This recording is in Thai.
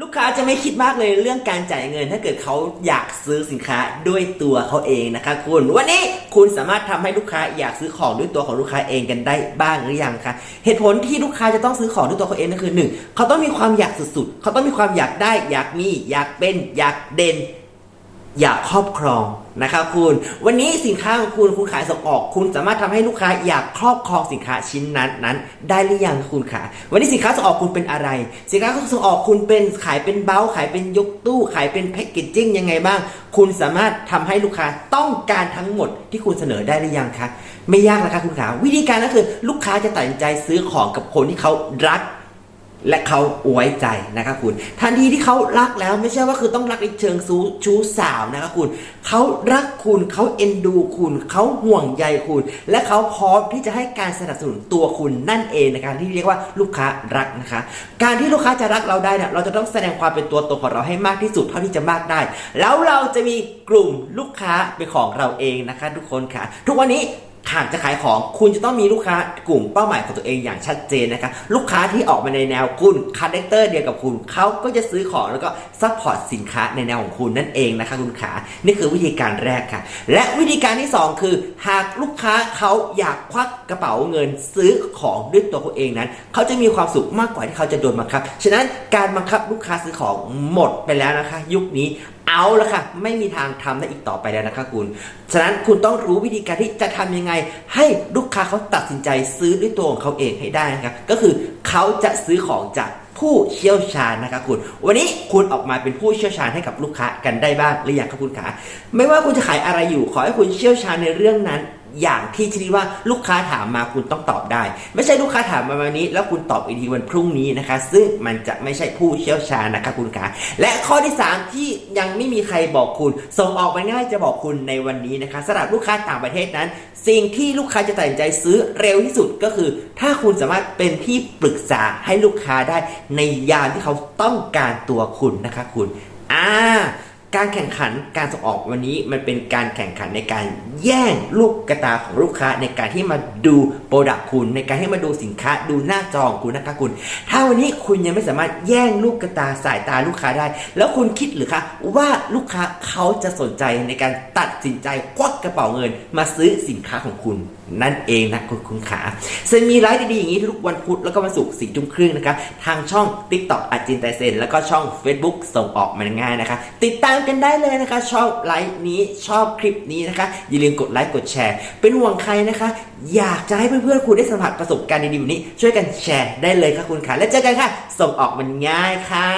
ลูกค้าจะไม่คิดมากเลยเรื่องการจ่ายเงิน ถ้าเกิดเขาอยากซื้อสินค้าด้วยตัวเขาเองนะคะคุณวันนี้คุณสามารถทำให้ลูกค้าอยากซื้อของด้วยตัวของลูกค้าเองกันได้บ้างหรือยังคะเหตุผลที่ลูกค้าจะต้องซื้อของด้วยตัวเขาเองนั่นคือหนึ่งเขาต้องมีความอยากสุดๆเขาต้องมีความอยากได้ อยากมี อยากเป็น อยากเด่น อยากครอบครองนะครับคุณ วันนี้สินค้าของคุณคุณขายส่งออก คุณสามารถทำให้ลูกค้าอยากครอบครองสินค้าชิ้นนั้นนั้น ได้หรือยังคุณขาวันนี้สินค้าส่งออกคุณเป็นอะไร สินค้าส่งออกคุณเป็นขายเป็นเบ้าขายเป็นยกตู้ ขายเป็นแพ็กเกจจิ้งยังไงบ้าง คุณสามารถทำให้ลูกค้าต้องการทั้งหมดที่คุณเสนอได้หรือยังคะไม่ยากนะคะคุณขาวิธีการก็คือลูกค้าจะตัดสินใจซื้อของกับคนที่เขารัก และเขาไว้ใจนะครับคุณ ทันทีที่เขารักแล้วไม่ใช่ว่าคือต้องรักในเชิงซูชู้สาวนะครับคุณเขารักคุณเขาเอ็นดูคุณเขาห่วงใยคุณ และเขาพร้อมที่จะให้การสนับสนุนตัวคุณนั่นเองในการที่เรียกว่าลูกค้ารักนะคะ การที่ลูกค้าจะรักเราได้เนี่ยเราจะต้องแสดงความเป็นตัวตนของเราให้มากที่สุดเท่าที่จะมากได้ แล้วเราจะมีกลุ่มลูกค้าเป็นของเราเองนะคะ ทุกคนค่ะ ทุกวันนี้ หากจะขายของคุณจะต้องมีลูกค้ากลุ่มเป้าหมายของตัวเองอย่างชัดเจนนะคะลูกค้าที่ออกมาในแนวคุณคาแรคเตอร์เดียวกับคุณเขาก็จะซื้อของแล้วก็ซัพพอร์ตสินค้าในแนวของคุณนั่นเองนะคะคุณขานี่คือวิธีการแรกค่ะ และวิธีการที่สองคือ หากลูกค้าเขาอยากควักกระเป๋าเงินซื้อของด้วยตัวเขาเองนั้น เขาจะมีความสุขมากกว่าที่เขาจะโดนบังคับฉะนั้นการบังคับลูกค้าซื้อของหมดไปแล้วนะคะ ยุคนี้เอาละค่ะ ไม่มีทางทำได้อีกต่อไปแล้วนะคะคุณ ฉะนั้นคุณต้องรู้วิธีการที่จะทำยังไงให้ลูกค้าเขาตัดสินใจซื้อด้วยตัวของเขาเองให้ได้นะครับก็คือเขาจะซื้อของจากผู้เชี่ยวชาญนะครับคุณ วันนี้คุณออกมาเป็นผู้เชี่ยวชาญให้กับลูกค้ากันได้บ้างหรือยังครับคุณขาไม่ว่าคุณจะขายอะไรอยู่ ขอให้คุณเชี่ยวชาญในเรื่องนั้น อย่างที่ชนิดว่าลูกค้าถามมาคุณต้องตอบได้ ไม่ใช่ลูกค้าถามมาวันนี้ แล้วคุณตอบอีกทีวันพรุ่งนี้นะคะ ซึ่งมันจะไม่ใช่ผู้เชี่ยวชาญนะคะคุณขาและข้อที่ 3 ที่ยังไม่มีใครบอกคุณ ส่งออกไปง่ายจะบอกคุณในวันนี้นะคะสำหรับลูกค้าต่างประเทศนั้น สิ่งที่ลูกค้าจะตัดสินใจซื้อเร็วที่สุดก็คือ ถ้าคุณสามารถเป็นที่ปรึกษาให้ลูกค้าได้ในยามที่เขาต้องการตัวคุณนะคะคุณอ่า การแข่งขันการส่งออกวันนี้มันเป็นการแข่งขันในการแย่งลูกกระตาของลูกค้าในการที่มาดูโปรดักคุณ ในการที่มาดูสินค้า ดูหน้าจอของคุณนะคะคุณ ถ้าวันนี้คุณยังไม่สามารถแย่งลูกกระตาสายตาลูกค้าได้ แล้วคุณคิดหรือคะว่าลูกค้าเขาจะสนใจในการตัดสินใจควักกระเป๋าเงิน มาซื้อสินค้าของคุณนั่นเองนะคุณคุณขาซึ่งมีไลฟ์ดีๆอย่างนี้ทุกวันพุธแล้วก็วันศุกร์สี่ทุ่มครึ่งนะคะทางช่อง TikTok อาจินไตเซนแล้วก็ช่อง Facebook ส่งออกมันง่ายนะคะ ติดตามกันได้เลยนะคะ ชอบไลฟ์นี้ชอบคลิปนี้นะคะ อย่าลืมกดไลค์กดแชร์ เป็นห่วงใครนะคะ อยากจะให้เพื่อนๆคุณได้สัมผัสประสบการณ์ดีๆแบบนี้ ช่วยกันแชร์ได้เลยค่ะคุณค่ะ และเจอกันค่ะ ส่งออกมันง่ายค่ะ